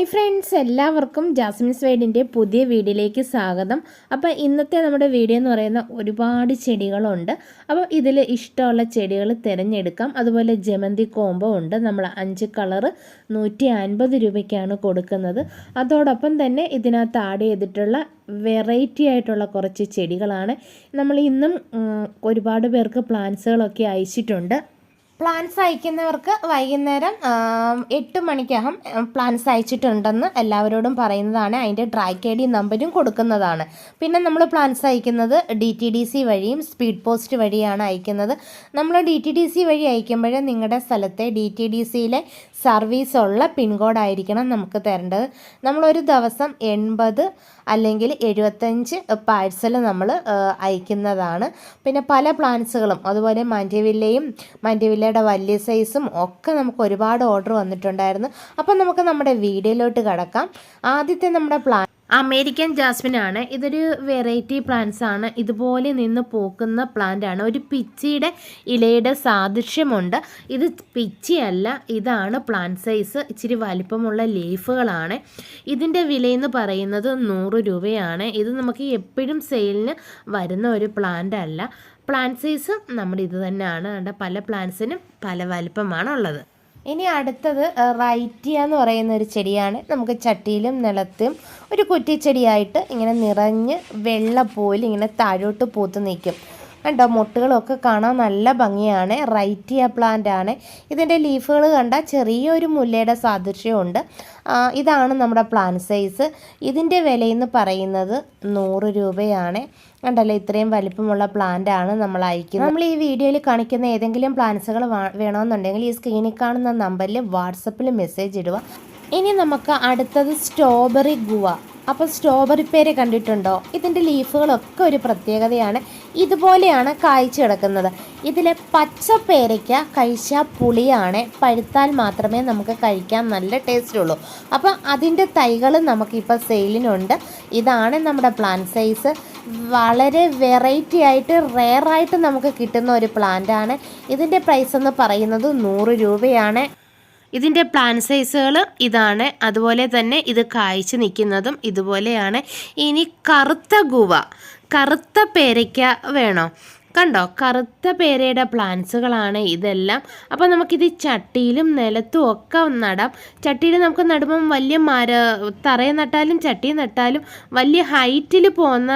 Hi friends എല്ലാവർക്കും Jasmine സ്വൈഡിന്റെ പുതിയ വീഡിയോയിലേക്ക് സ്വാഗതം. അപ്പോൾ ഇന്നത്തെ നമ്മുടെ വീഡിയോ എന്ന് പറയുന്ന ഒരുപാട് ചെടികളുണ്ട്. അപ്പോൾ ഇതിൽ ഇഷ്ടമുള്ള ചെടികൾ തിരഞ്ഞെടുക്കാം. അതുപോലെ ജമന്തി കോംബോ ഉണ്ട്. നമ്മൾ അഞ്ച് കളറ് നൂറ്റി അൻപത് രൂപയ്ക്കാണ് കൊടുക്കുന്നത്. അതോടൊപ്പം തന്നെ ഇതിനകത്ത് ആഡ് ചെയ്തിട്ടുള്ള വെറൈറ്റി ആയിട്ടുള്ള കുറച്ച് ചെടികളാണ്. നമ്മൾ ഇന്നും ഒരുപാട് പേർക്ക് പ്ലാന്റ്സുകളൊക്കെ അയച്ചിട്ടുണ്ട്. പ്ലാൻസ് അയക്കുന്നവർക്ക് വൈകുന്നേരം എട്ട് മണിക്കകം പ്ലാൻസ് അയച്ചിട്ടുണ്ടെന്ന് എല്ലാവരോടും പറയുന്നതാണ്. അതിന്റെ ട്രാക്ക് ഐ ഡി നമ്പരും കൊടുക്കുന്നതാണ്. പിന്നെ നമ്മൾ പ്ലാൻസ് അയക്കുന്നത് ഡി ടി ഡി സി വഴിയും സ്പീഡ് പോസ്റ്റ് വഴിയാണ് അയക്കുന്നത്. നമ്മൾ ഡി ടി ഡി സി വഴി അയക്കുമ്പോൾ നിങ്ങളുടെ സ്ഥലത്തെ ഡി ടി ഡി സിയിലെ സർവീസ് ഉള്ള പിൻകോഡായിരിക്കണം നമുക്ക് തരേണ്ടത്. നമ്മളൊരു ദിവസം എൺപത് അല്ലെങ്കിൽ എഴുപത്തഞ്ച് പാഴ്സൽ നമ്മൾ അയക്കുന്നതാണ്. പിന്നെ പല പ്ലാൻസുകളും അതുപോലെ മാൻഡ്യവില്ലയും മാൻഡ്യവില്ലയുടെ വലിയ സൈസും ഒക്കെ നമുക്ക് ഒരുപാട് ഓർഡർ വന്നിട്ടുണ്ടായിരുന്നു. അപ്പം നമുക്ക് നമ്മുടെ വീഡിയോയിലോട്ട് കിടക്കാം. ആദ്യത്തെ നമ്മുടെ പ്ലാൻ അമേരിക്കൻ ജാസ്മിൻ ആണ് ഇതൊരു വെറൈറ്റി പ്ലാന്റ്സ് ആണ്. ഇതുപോലെ നിന്ന് പൂക്കുന്ന പ്ലാന്റ് ആണ്. ഒരു പിച്ചിയുടെ ഇലയുടെ സാദൃശ്യമുണ്ട്. ഇത് പിച്ചിയല്ല ഇതാണ് പ്ലാന്റ് സൈസ് ഇച്ചിരി വലിപ്പമുള്ള ലീഫുകളാണ് ഇതിന്റെ വിലയെന്ന് പറയുന്നത് നൂറ് രൂപയാണ്. ഇത് നമുക്ക് എപ്പോഴും സെയിലിന് വരുന്ന ഒരു പ്ലാന്റ് അല്ല. പ്ലാന്റ് സൈസ് നമ്മുടെ ഇത് തന്നെയാണ്. പല പ്ലാന്റ്സിനും പല വലിപ്പമാണ് ഉള്ളത്. ഇനി അടുത്തത് റൈറ്റിയ എന്ന് പറയുന്ന ഒരു ചെടിയാണ്. നമുക്ക് ചട്ടിയിലും നിലത്തും ഒരു കുറ്റിച്ചെടിയായിട്ട് ഇങ്ങനെ നിറഞ്ഞ് വെള്ള പോലെ ഇങ്ങനെ താഴോട്ട് പൂത്ത് നിൽക്കും. കണ്ടോ മുട്ടുകളൊക്കെ കാണാൻ നല്ല ഭംഗിയാണ്. റൈറ്റിയ പ്ലാന്റ് ആണ്. ഇതിന്റെ ലീഫുകൾ കണ്ടാൽ ചെറിയൊരു മുല്ലയുടെ സാദൃശ്യമുണ്ട്. ഇതാണ് നമ്മുടെ പ്ലാൻ സൈസ് ഇതിന്റെ വിലയെന്ന് പറയുന്നത് നൂറ് രൂപയാണ്. കണ്ടല്ലോ ഇത്രയും വലിപ്പമുള്ള പ്ലാന്റ് ആണ് നമ്മൾ അയക്കുന്നത്. നമ്മൾ ഈ വീഡിയോയിൽ കാണിക്കുന്ന ഏതെങ്കിലും പ്ലാന്റ്സുകൾ വേണമെന്നുണ്ടെങ്കിൽ ഈ സ്ക്രീനിൽ കാണുന്ന നമ്പറിൽ വാട്സപ്പിൽ മെസ്സേജ് ഇടുക. ഇനി നമുക്ക് അടുത്തത് സ്ട്രോബെറി ഗുവ. അപ്പോൾ സ്ട്രോബെറി പേര് കണ്ടിട്ടുണ്ടോ? ഇതിന്റെ ലീഫുകളൊക്കെ ഒരു പ്രത്യേകതയാണ്. ഇതുപോലെയാണ് കായ്ച്ചു കിടക്കുന്നത്. ഇതിലെ പച്ച പേരയ്ക്ക കഴിച്ചാൽ പുളിയാണ്. പഴുത്താൽ മാത്രമേ നമുക്ക് കഴിക്കാൻ നല്ല ടേസ്റ്റ് ഉള്ളൂ. അപ്പോൾ അതിന്റെ തൈകൾ നമുക്കിപ്പോൾ സെയിലിനുണ്ട്. ഇതാണ് നമ്മുടെ പ്ലാന്റ് സൈസ് വളരെ വെറൈറ്റി ആയിട്ട് റെയറായിട്ട് നമുക്ക് കിട്ടുന്ന ഒരു പ്ലാന്റ് ആണ്. ഇതിന്റെ പ്രൈസ് എന്ന് പറയുന്നത് നൂറ് രൂപയാണ്. ഇതിന്റെ പ്ലാൻ സൈസുകൾ ഇതാണ്. അതുപോലെ തന്നെ ഇത് കായ്ച്ചു നിൽക്കുന്നതും ഇതുപോലെയാണ്. ഇനി കറുത്ത ഗുവ. കറുത്ത പേരയ്ക്ക വേണോ? കണ്ടോ? കറുത്ത പേരയുടെ പ്ലാന്റ്സുകളാണ് ഇതെല്ലാം. അപ്പോൾ നമുക്കിത് ചട്ടിയിലും നിലത്തും ഒക്കെ നടാം. ചട്ടിയിൽ നമുക്ക് നടുമ്പം വലിയ മര തറയെ നട്ടാലും ചട്ടിയിൽ നട്ടാലും വലിയ ഹൈറ്റിൽ പോകുന്ന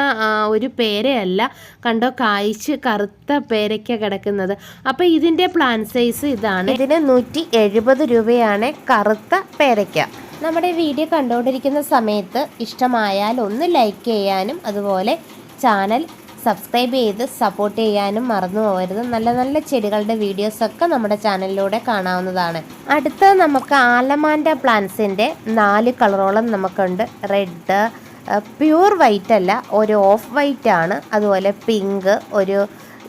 ഒരു പേരയല്ല. കണ്ടോ? കായ്ച്ച് കറുത്ത പേരയ്ക്ക കിടക്കുന്നത്. അപ്പോൾ ഇതിന്റെ പ്ലാൻ സൈസ് ഇതാണ്. ഇതിന് നൂറ്റി എഴുപത് രൂപയാണ് കറുത്ത പേരയ്ക്ക. നമ്മുടെ വീഡിയോ കണ്ടുകൊണ്ടിരിക്കുന്ന സമയത്ത് ഇഷ്ടമായാൽ ഒന്ന് ലൈക്ക് ചെയ്യാനും അതുപോലെ ചാനൽ സബ്സ്ക്രൈബ് ചെയ്ത് സപ്പോർട്ട് ചെയ്യാനും മറന്നു പോകരുത്. നല്ല നല്ല ചെടികളുടെ വീഡിയോസൊക്കെ നമ്മുടെ ചാനലിലൂടെ കാണാവുന്നതാണ്. അടുത്ത നമുക്ക് ആലമാന്റെ പ്ലാന്റ്സിന്റെ നാല് കളറോളം നമുക്കുണ്ട്. റെഡ് പ്യൂർ വൈറ്റ് അല്ല ഒരു ഓഫ് വൈറ്റ് ആണ്. അതുപോലെ പിങ്ക് ഒരു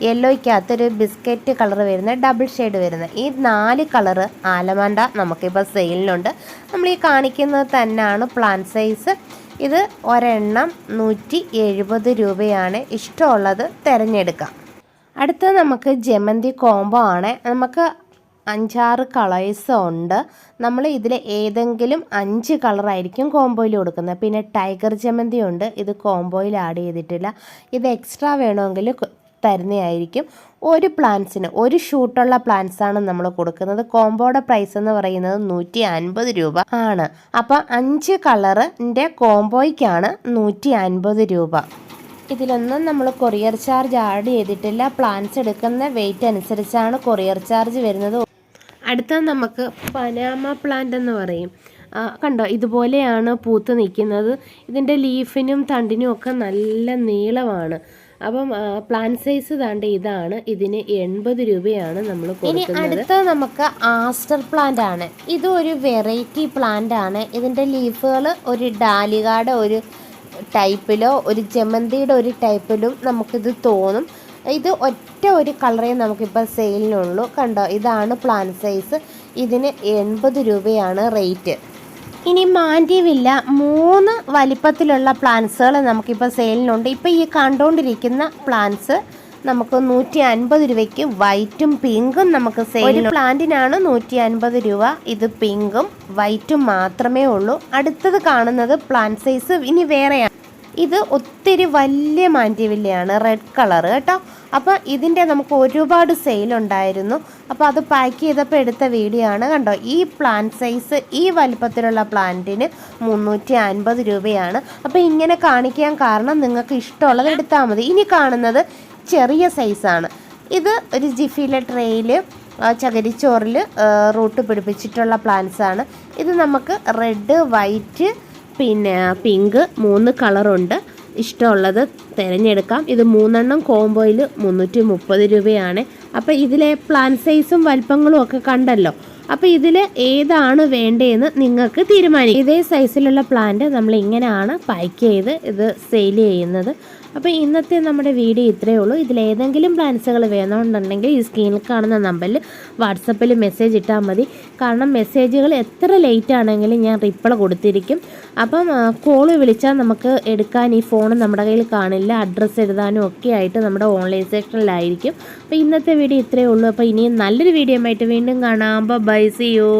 യെല്ലോയ്ക്കകത്തൊരു ബിസ്ക്കറ്റ് കളർ വരുന്ന ഡബിൾ ഷെയ്ഡ് വരുന്ന ഈ നാല് കളറ് ആലമണ്ട നമുക്കിപ്പോൾ സെയിലിനുണ്ട്. നമ്മൾ ഈ കാണിക്കുന്നത് തന്നെയാണ് പ്ലാൻ സൈസ്. ഇത് ഒരെണ്ണം നൂറ്റി എഴുപത് രൂപയാണ് ഇഷ്ടമുള്ളത് തിരഞ്ഞെടുക്കാം. അടുത്തത് നമുക്ക് ജമന്തി കോംബോ ആണ്. നമുക്ക് അഞ്ചാറ് കളേഴ്സ് ഉണ്ട്. നമ്മൾ ഇതിൽ ഏതെങ്കിലും അഞ്ച് കളറായിരിക്കും കോംബോയിൽ കൊടുക്കുന്നത്. പിന്നെ ടൈഗർ ജമന്തി ഉണ്ട്. ഇത് കോംബോയിൽ ആഡ് ചെയ്തിട്ടില്ല. ഇത് എക്സ്ട്രാ വേണമെങ്കിൽ തരുന്നതായിരിക്കും. ഒരു പ്ലാന്റ്സിന് ഒരു ഷൂട്ടുള്ള ആണ് നമ്മൾ കൊടുക്കുന്നത്. കോംബോയുടെ പ്രൈസ് എന്ന് പറയുന്നത് നൂറ്റി അൻപത് രൂപ ആണ്. അപ്പോൾ അഞ്ച് കളറിന്റെ കോംബോയ്ക്കാണ് നൂറ്റി അൻപത് രൂപ. ഇതിലൊന്നും നമ്മൾ കൊറിയർ ചാർജ് ആഡ് ചെയ്തിട്ടില്ല. പ്ലാന്റ്സ് എടുക്കുന്ന വെയിറ്റ് അനുസരിച്ചാണ് കൊറിയർ ചാർജ് വരുന്നത്. അടുത്ത നമുക്ക് പനാമ പ്ലാന്റ് എന്ന് പറയും. കണ്ടോ? ഇതുപോലെയാണ് പൂത്ത് നിൽക്കുന്നത്. ഇതിന്റെ ലീഫിനും തണ്ടിനും ഒക്കെ നല്ല നീളമാണ്. അപ്പം പ്ലാൻ സൈസ് താണ്ട് ഇതാണ്. ഇതിന് എൺപത് രൂപയാണ് നമ്മൾ കൊടുക്കുന്നത്. അടുത്ത നമുക്ക് ആസ്റ്റർ പ്ലാന്റ് ആണ്. ഇത് ഒരു വെറൈറ്റി പ്ലാന്റ് ആണ്. ഇതിന്റെ ലീഫുകൾ ഒരു ഡാലികയുടെ ഒരു ടൈപ്പിലോ ഒരു ജമന്തിയുടെ ഒരു ടൈപ്പിലും നമുക്കിത് തോന്നും. ഇത് ഒറ്റ ഒരു കളറേ നമുക്കിപ്പോൾ സെയിലിനുള്ളൂ കണ്ടോ? ഇതാണ് പ്ലാൻ സൈസ് ഇതിന് എൺപത് രൂപയാണ് റേറ്റ് ഇനി മാൻഡീവില്ല മൂന്ന് വലിപ്പത്തിലുള്ള പ്ലാന്റ്സുകൾ നമുക്കിപ്പോൾ സെയിലിനുണ്ട് ഇപ്പോൾ ഈ കണ്ടുകൊണ്ടിരിക്കുന്ന പ്ലാന്റ്സ് നമുക്ക് നൂറ്റി അൻപത് രൂപയ്ക്ക് വൈറ്റും പിങ്കും നമുക്ക് സെയിൽ പ്ലാന്റിനാണ് നൂറ്റി അൻപത് രൂപ. ഇത് പിങ്കും വൈറ്റും മാത്രമേ ഉള്ളൂ. അടുത്തത് കാണുന്നത് പ്ലാന്റ് സൈസ് ഇനി വേറെയാണ്. ഇത് ഒത്തിരി വലിയ മാന്റിവില്ലയാണ് റെഡ് കളർ കേട്ടോ. അപ്പോൾ ഇതിന്റെ നമുക്ക് ഒരുപാട് സെയിൽ ഉണ്ടായിരുന്നു. അപ്പോൾ അത് പാക്ക് ചെയ്തപ്പോൾ എടുത്ത വീഡിയോ ആണ് കണ്ടോ? ഈ പ്ലാന്റ് സൈസ് ഈ വലിപ്പത്തിലുള്ള പ്ലാന്റിന് മുന്നൂറ്റി അൻപത് രൂപയാണ്. അപ്പോൾ ഇങ്ങനെ കാണിക്കാൻ കാരണം നിങ്ങൾക്ക് ഇഷ്ടമുള്ളത് എടുത്താൽ മതി. ഇനി കാണുന്നത് ചെറിയ സൈസാണ് ഇത് ഒരു ജിഫിയിലെ ട്രെയിൽ ചകിരിച്ചോറിൽ റൂട്ട് പിടിപ്പിച്ചിട്ടുള്ള പ്ലാന്റ്സാണ് ഇത് നമുക്ക് റെഡ് വൈറ്റ് പിന്നെ പിങ്ക് മൂന്ന് കളറുണ്ട്. ഇഷ്ടമുള്ളത് തിരഞ്ഞെടുക്കാം. ഇത് മൂന്നെണ്ണം കോംബോയിൽ മുന്നൂറ്റി മുപ്പത് രൂപയാണ്. അപ്പോൾ ഇതിലെ പ്ലാൻ സൈസും വലിപ്പങ്ങളും ഒക്കെ കണ്ടല്ലോ. അപ്പോൾ ഇതിൽ ഏതാണ് വേണ്ടതെന്ന് നിങ്ങൾക്ക് തീരുമാനിക്കാം. ഇതേ സൈസിലുള്ള പ്ലാന്റ് നമ്മൾ ഇങ്ങനെയാണ് പാക്ക് ചെയ്ത് ഇത് സെയിൽ ചെയ്യുന്നത്. അപ്പോൾ ഇന്നത്തെ നമ്മുടെ വീഡിയോ ഇത്രയേ ഉള്ളൂ. ഇതിൽ ഏതെങ്കിലും പ്ലാൻസുകൾ വേണമെന്നുണ്ടെങ്കിൽ ഈ സ്ക്രീനിൽ കാണുന്ന നമ്പറിൽ വാട്സപ്പിൽ മെസ്സേജ് ഇട്ടാൽ മതി. കാരണം മെസ്സേജുകൾ എത്ര ലേറ്റ് ആണെങ്കിലും ഞാൻ റിപ്ലൈ കൊടുത്തിരിക്കും. അപ്പം കോൾ വിളിച്ചാൽ നമുക്ക് എടുക്കാൻ ഈ ഫോൺ നമ്മുടെ കയ്യിൽ കാണില്ല. അഡ്രസ്സ് എഴുതാനും ഒക്കെ ആയിട്ട് നമ്മുടെ ഓൺലൈൻ സെക്ഷനിലായിരിക്കും അപ്പോൾ ഇന്നത്തെ വീഡിയോ ഇത്രയേ ഉള്ളൂ. അപ്പോൾ ഇനിയും നല്ലൊരു വീഡിയോ ആയിട്ട് വീണ്ടും കാണാം. By C U